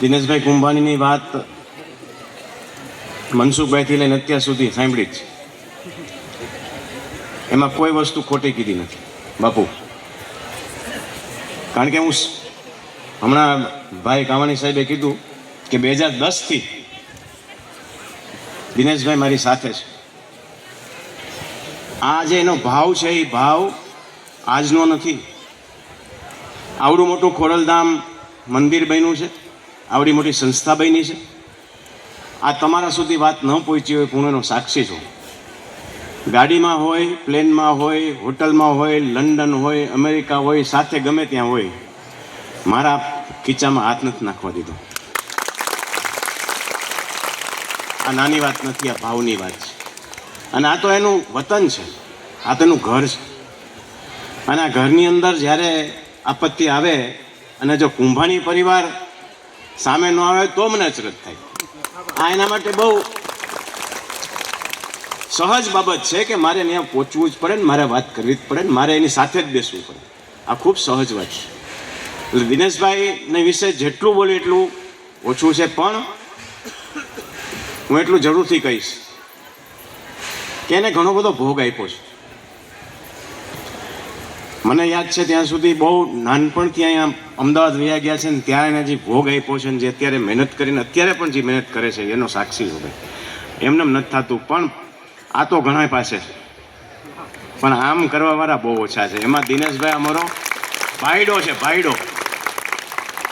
દિનેશભાઈ કુંભાણીની વાત મનસુખભાઈથી લઈને અત્યાર સુધી સાંભળી જ. એમાં કોઈ વસ્તુ ખોટી કીધી નથી. બાપુ. કારણ કે હું હમણાં ભાઈ કાવાણી સાહેબે કીધું કે બે હજાર દસથી દિનેશભાઈ મારી સાથે છે. આ જે એનો ભાવ છે, એ ભાવ આજનો નથી. આવડું મોટું ખોરલધામ મંદિર બન્યું છે. આવડી મોટી સંસ્થા બની છે. આ તમારા સુધી વાત ન પહોંચી હોય પુણેનો સાક્ષી છું. ગાડીમાં હોય, પ્લેનમાં હોય, હોટલમાં હોય, લંડન હોય, અમેરિકા હોય, સાથે ગમે ત્યાં હોય, મારા ખીચામાં હાથ નથી નાખવા દીધો. આ નાની વાત નથી, આ ભાવની વાત છે. અને આ તો એનું વતન છે. આ તો એનું ઘર છે. અને આ ઘરની અંદર જ્યારે આપત્તિ આવે અને જો કુંભાણી પરિવાર સામે ન આવે તો મને અચરજ થાય. આ એના માટે બહુ સહજ બાબત છે કે મારે ત્યાં પહોંચવું જ પડે ને મારે વાત કરવી જ પડે ને મારે એની સાથે જ બેસવું પડે. આ ખૂબ સહજ વાત છે. એટલે દિનેશભાઈને વિશે જેટલું બોલે એટલું ઓછું છે, પણ હું એટલું જરૂરથી કહીશ કે એને ઘણો બધો ભોગ આપ્યો છે. મને યાદ છે ત્યાં સુધી બહુ નાનપણથી અહીંયા અમદાવાદ વયા ગયા છે ને ત્યાં એને જે ભોગ આપ્યો છે ને જે અત્યારે મહેનત કરીને, અત્યારે પણ જે મહેનત કરે છે, એનો સાક્ષી છું ભાઈ. એમને નથી થતું, પણ આ તો ઘણા પાસે છે. પણ આમ કરવાવાળા બહુ ઓછા છે. એમાં દિનેશભાઈ અમારો ભાઈડો છે, ભાઈડો.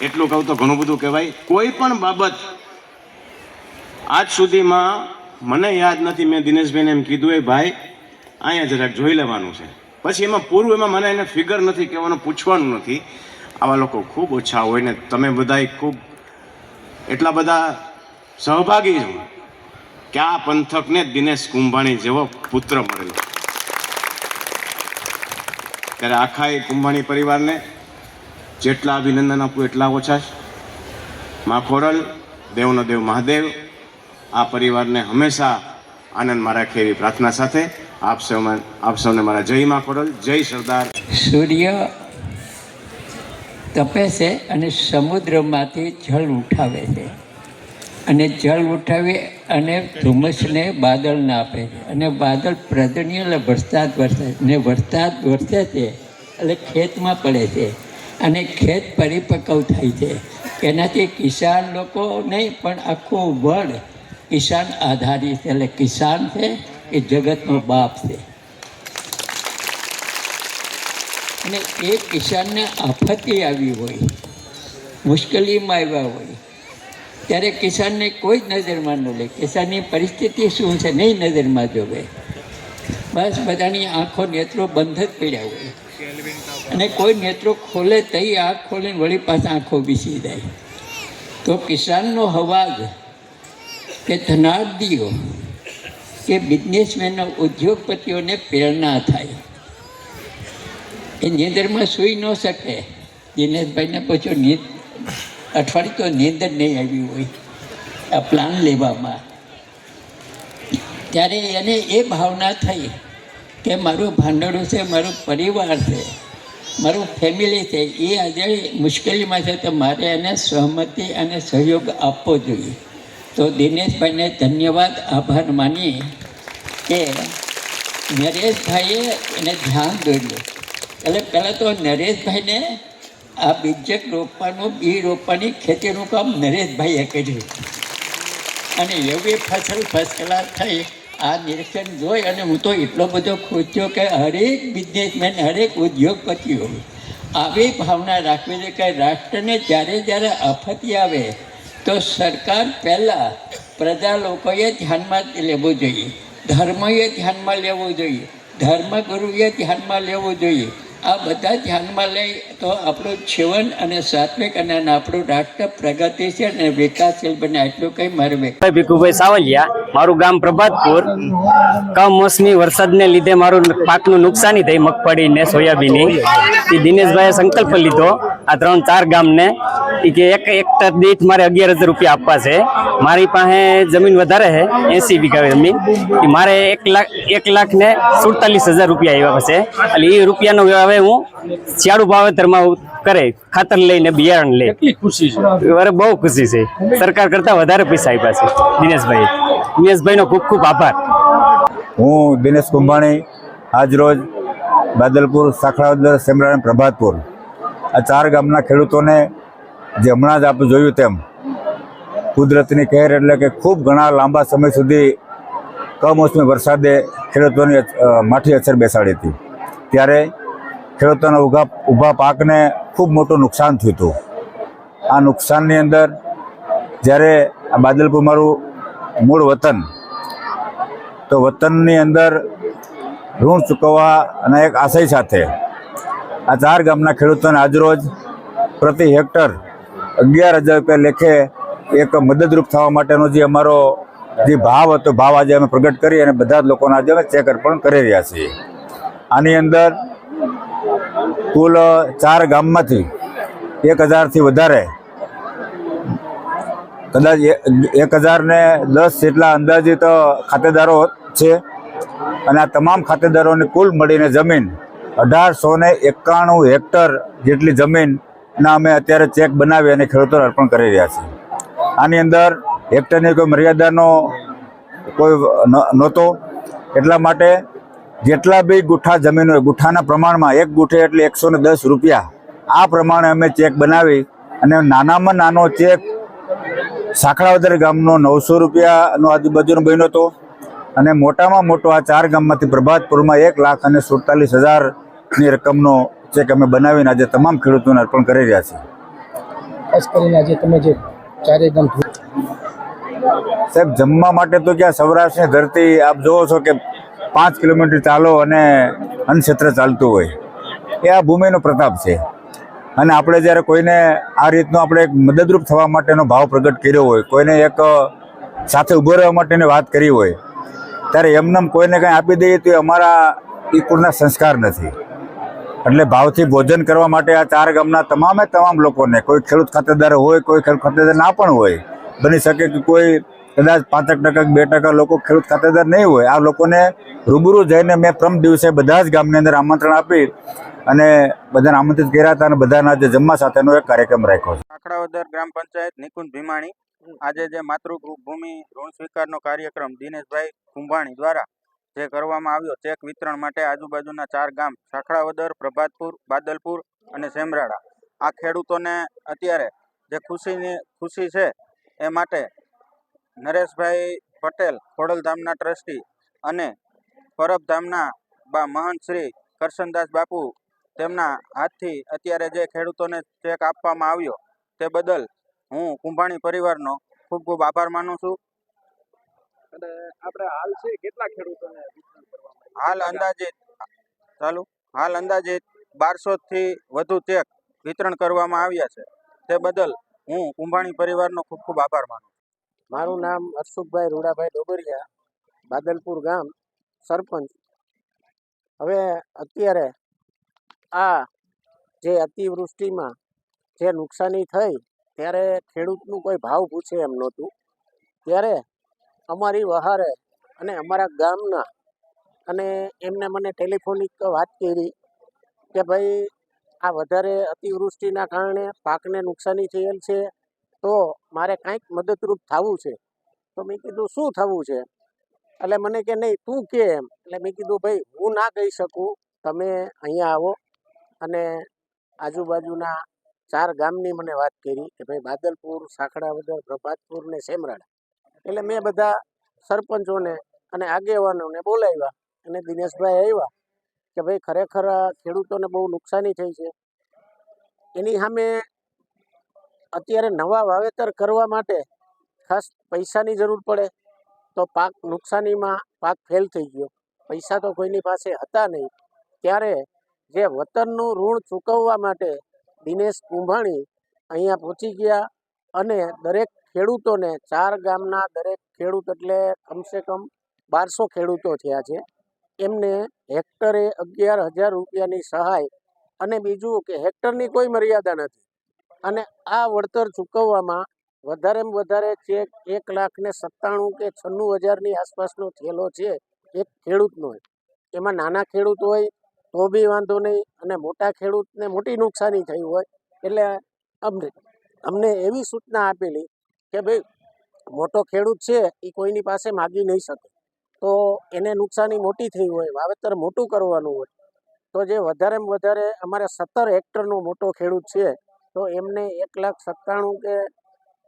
એટલું કહું તો ઘણું બધું કહેવાય. કોઈ પણ બાબત આજ સુધીમાં મને યાદ નથી. મેં દિનેશભાઈને એમ કીધું, એ ભાઈ, અહીંયા જરાક જોઈ લેવાનું છે. પછી એમાં પૂરું એમાં મને એને ફિગર નથી કહેવાનું, પૂછવાનું નથી. આવા લોકો ખૂબ ઓછા હોય ને તમે બધાય ખૂબ એટલા બધા સહભાગી છો કે આ પંથકને દિનેશ કુંભાણી જેવો પુત્ર મળેલો. ત્યારે આખા એ કુંભાણી પરિવારને જેટલા અભિનંદન આપું એટલા ઓછા છે. મા ખોડલ દેવનો દેવ મહાદેવ, આ પરિવારને હંમેશા આનંદમાં રાખે એવી પ્રાર્થના સાથે આપ સૌ આપ સૌને મારા જય માં ખોડલ જય સરદાર. સૂર્ય તપે છે અને સમુદ્રમાંથી જળ ઉઠાવે છે. અને જળ ઉઠાવી અને ધુમ્મસને બાદળને આપે છે. અને બાદળ પ્રદનીય એટલે વરસાદ વરસે ને વરસાદ વરસે છે એટલે ખેતમાં પડે છે. અને ખેત પરિપક્વ થાય છે. એનાથી કિસાન લોકો નહીં, પણ આખું વર્લ્ડ કિસાન આધારિત એટલે કિસાન છે એ જગતનો બાપ છે. અને એ કિસાનને આફતી આવી હોય, મુશ્કેલીમાં આવ્યા હોય, ત્યારે કિસાનને કોઈ જ નજરમાં ન લે. કિસાનની પરિસ્થિતિ શું છે નહીં નજરમાં જોવે. બસ બધાની આંખો નેત્રો બંધ જ પડ્યા હોય. અને કોઈ નેત્રો ખોલે તઈ આંખ ખોલીને વળી પાછા આંખો બીસી જાય. તો કિસાનનો અવાજ કે ધનાર્દીઓ કે બિઝનેસમેનો ઉદ્યોગપતિઓને પ્રેરણા થાય. એ નીંદરમાં સૂઈ ન શકે. દિનેશભાઈને પૂછ્યું નીંદ, અઠવાડિયું તો નીંદર નહીં આવી હોય, આ પ્લાન લેવામાં. ત્યારે એને એ ભાવના થઈ કે મારું ભાંડોળું છે, મારું પરિવાર છે, મારું ફેમિલી છે, એ આજે મુશ્કેલીમાં છે, તો મારે એને સહમતિ અને સહયોગ આપવો જોઈએ. તો દિનેશભાઈને ધન્યવાદ, આભાર માની કે નરેશભાઈએ એને ધ્યાન દોર્યું. એટલે પહેલાં તો નરેશભાઈને આ બીજક રોપવાનું, બી રોપવાની ખેતીનું કામ નરેશભાઈએ કર્યું. અને એવી ફસલ ક્લાસ થઈ, આ નિરીક્ષણ જોઈ અને હું તો એટલો બધો ખુશ થયો કે હરેક બિઝનેસમેન હરેક ઉદ્યોગપતિઓ આવી ભાવના રાખવી છે કે રાષ્ટ્રને જ્યારે જ્યારે આફતી આવે તો સરકાર પહેલાં પ્રજા લોકોએ ધ્યાનમાં લેવું જોઈએ. ધર્મએ ધ્યાનમાં લેવું જોઈએ. ધર્મગુરુએ ધ્યાનમાં લેવું જોઈએ. આ બધા ધ્યાનમાં લઈ તો આપણું જીવન અને સાત્વિક અને આપણું રાષ્ટ્ર પ્રગતિશીલ અને વિકાસશીલ બને. એટલું કંઈ મારે વ્યક્ત ભાઈ ભીખુભાઈ સાવલિયા, મારું ગામ પ્રભાતપુર. કમોસમી વરસાદને લીધે મારું પાકનું નુકસાની થઈ મગફળી ને સોયાબીનની. એ દિનેશભાઈએ સંકલ્પ લીધો આ ત્રણ ચાર ગામને એ કે એક હેક્ટર દીઠ મારે અગિયાર હજાર રૂપિયા આપવા છે. મારી પાસે જમીન વધારે છે એસી વીઘા જમીન. એ મારે એક લાખ એક લાખ ને સુડતાલીસ હજાર રૂપિયા આવ્યા છે. એટલે એ રૂપિયાનો હવે હું શિયાળુ ભાવેતરમાં કરે ખાતર લઈને બિયારણ લે. કેટલી ખુશી છે? અરે બહુ ખુશી છે. સરકાર કરતાં વધારે પૈસા આપ્યા છે દિનેશભાઈ દિનેશભાઈનો ખૂબ ખૂબ આભાર. હું દિનેશ કુંભાણી આજરોજ બાદલપુર સાખરાવદર સેમરાણ પ્રભાતપુર. આ ચાર ગામના ખેડૂતોને જે હમણાં જ આપણે જોયું તેમ, કુદરતની કહેર એટલે કે ખૂબ ઘણા લાંબા સમય સુધી કમોસમી વરસાદે ખેડૂતોની માઠી અસર બેસાડી હતી. ત્યારે ખેડૂતોના ઊભા ઊભા પાકને ખૂબ મોટું નુકસાન થયું હતું. આ નુકસાનની અંદર જ્યારે આ બાદલપુર મારું મૂળ વતન, તો વતનની અંદર ઋણ ચૂકવવા અને એક આશય સાથે આ ચાર ગામના ખેડૂતોને આજરોજ પ્રતિ હેક્ટર અગિયાર હજાર રૂપિયા લેખે એક મદદરૂપ થવા માટેનો જે અમારો જે ભાવ હતો, ભાવ આજે અમે પ્રગટ કરી અને બધા જ લોકોને આજે અમે ચેક અર્પણ કરી રહ્યા છીએ. આની અંદર કુલ ચાર ગામમાંથી એક હજારથી વધારે કદાચ એક હજાર ને દસ જેટલા અંદાજિત ખાતેદારો છે. અને આ તમામ ખાતેદારોની કુલ મળીને જમીન અઢારસો ને એકાણું હેક્ટર જેટલી જમીનના અમે અત્યારે ચેક બનાવી અને ખેડૂતોને અર્પણ કરી રહ્યા છીએ. આની અંદર હેક્ટરની કોઈ મર્યાદાનો કોઈ નહોતો. એટલા માટે જેટલા બી ગુઠ્ઠા જમીન હોય ગુઠ્ઠાના પ્રમાણમાં એક ગુઠ્ઠે એટલે એકસો ને દસ રૂપિયા આ પ્રમાણે અમે ચેક બનાવી અને નાનામાં નાનો ચેક સાંકળાવદર ગામનો નવસો રૂપિયાનો આજુબાજુનો બન્યો હતો. અને મોટામાં મોટો આ ચાર ગામમાંથી પ્રભાતપુરમાં એક લાખ અને સુડતાલીસ હજારની રકમનો ચેક અમે બનાવીને આજે તમામ ખેડૂતોને અર્પણ કરી રહ્યા છીએ. ખાસ કરીને આજે તમે જે ચારે ગામ સાહેબ જમવા માટે તો ક્યાં સૌરાષ્ટ્રની ધરતી આપ જુઓ છો કે પાંચ કિલોમીટર ચાલો અને અન્નક્ષેત્ર ચાલતું હોય. એ આ ભૂમિનો પ્રતાપ છે. અને આપણે જ્યારે કોઈને આ રીતનો આપણે એક મદદરૂપ થવા માટેનો ભાવ પ્રગટ કર્યો હોય કોઈને એક સાથે ઊભો રહેવા માટેની વાત કરી હોય ત્યારે એમનેમ કોઈને કંઈ આપી દઈએ તો એ અમારા ઈ કુળના સંસ્કાર નથી. એટલે ભાવથી ભોજન કરવા માટે આ ચાર ગામના તમામે તમામ લોકોને, કોઈ ખેડૂત ખાતેદાર હોય, કોઈ ખેડૂત ખાતેદાર ના પણ હોય, બની શકે કે કોઈ કદાચ પાંચક ટકા બે ટકા લોકો ખેડૂત ખાતેદાર નહીં હોય, આ લોકોને રૂબરૂ જઈને મેં પ્રમ દિવસે બધા જ ગામની અંદર આમંત્રણ આપી અને બધાને આમંત્રિત કર્યા હતા અને બધાના જે જમવા સાથેનો એક કાર્યક્રમ રાખ્યો છે. કાકડાવદર ગ્રામ પંચાયત નિકુંજ ભીમાણી, આજે જે માતૃભૂમિ ઋણ સ્વીકારનો કાર્યક્રમ દિનેશભાઈ કુંભાણી દ્વારા જે કરવામાં આવ્યો ચેક વિતરણ માટે આજુબાજુના ચાર ગામ સાખડાવદર, પ્રભાતપુર, બાદલપુર અને સેમરાળા. આ ખેડૂતોને અત્યારે જે ખુશીની ખુશી છે એ માટે નરેશભાઈ પટેલ, ખોડલધામના ટ્રસ્ટી અને પરબધામના બા મહંત શ્રી કરશનદાસ બાપુ તેમના હાથથી અત્યારે જે ખેડૂતોને ચેક આપવામાં આવ્યો તે બદલ હું કુંભાણી પરિવારનો ખૂબ ખૂબ આભાર માનું છું. અને આપણે હાલ છે કેટલા ખેડૂતોને હાલ અંદાજિત ચાલુ? હાલ અંદાજિત બારસો થી વધુ ચેક વિતરણ કરવામાં આવ્યા છે. તે બદલ હું કુંભાણી પરિવારનો ખૂબ ખૂબ આભાર માનું મારું નામ હર્ષુભાઈ રૂડાભાઈ ડોબરિયા બાદલપુર ગામ સરપંચ. હવે અત્યારે આ જે અતિવૃષ્ટિમાં જે નુકસાની થઈ ત્યારે ખેડૂતનું કોઈ ભાવ પૂછે એમ નહોતું. ત્યારે અમારી વહારે અને અમારા ગામના અને એમને મને ટેલિફોનિક વાત કરી કે ભાઈ, આ વધારે અતિવૃષ્ટિના કારણે પાકને નુકસાની થયેલ છે, તો મારે કાંઈક મદદરૂપ થવું છે. તો મેં કીધું, શું થવું છે? એટલે મને કે, નહીં, તું કે એમ. એટલે મેં કીધું, ભાઈ, હું ના કહી શકું. તમે અહીંયા આવો. અને આજુબાજુના ચાર ગામની મને વાત કરી કે ભાઈ, બાદલપુર સાખડાવદર પ્રભાતપુર ને સેમરાડા. એટલે મેં બધા સરપંચોને અને આગેવાનોને બોલાવ્યા અને દિનેશભાઈ આવ્યા કે ભાઈ ખરેખર ખેડૂતોને બહુ નુકસાની થઈ છે. એની સામે અત્યારે નવા વાવેતર કરવા માટે ખાસ પૈસાની જરૂર પડે તો પાક નુકસાનીમાં પાક ફેલ થઈ ગયો. પૈસા તો કોઈની પાસે હતા નહીં. ત્યારે જે વતનનું ઋણ ચૂકવવા માટે દિનેશ કુંભાણી અહીંયા પહોંચી ગયા અને દરેક ખેડૂતોને ચાર ગામના દરેક ખેડૂત એટલે કમસે કમ બારસો ખેડૂતો થયા છે. એમને હેક્ટરે અગિયાર હજાર રૂપિયાની સહાય અને બીજું કે હેક્ટરની કોઈ મર્યાદા નથી. અને આ વળતર ચૂકવવામાં વધારેમાં વધારે ચેક એક લાખ ને સત્તાણું કે છન્નું હજારની આસપાસનો થયેલો છે એક ખેડૂતનો. એમાં નાના ખેડૂત હોય તો બી વાંધો નહીં અને મોટા ખેડૂતને મોટી નુકસાની થઈ હોય એટલે અમને અમને એવી સૂચના આપેલી કે ભાઈ મોટો ખેડૂત છે એ કોઈની પાસે માગી નહીં શકે. તો એને નુકસાની મોટી થઈ હોય, વાવેતર મોટું કરવાનું હોય, તો જે વધારેમાં વધારે અમારે સત્તર હેક્ટરનો મોટો ખેડૂત છે, તો એમને એક લાખ સત્તાણું કે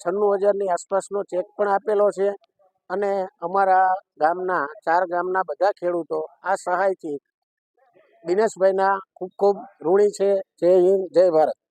છન્નું હજારની આસપાસનો ચેક પણ આપેલો છે. અને અમારા ગામના, ચાર ગામના બધા ખેડૂતો આ સહાયથી દિનેશભાઈના ખૂબ ખૂબ ઋણી છે. જય હિન્દ, જય ભારત.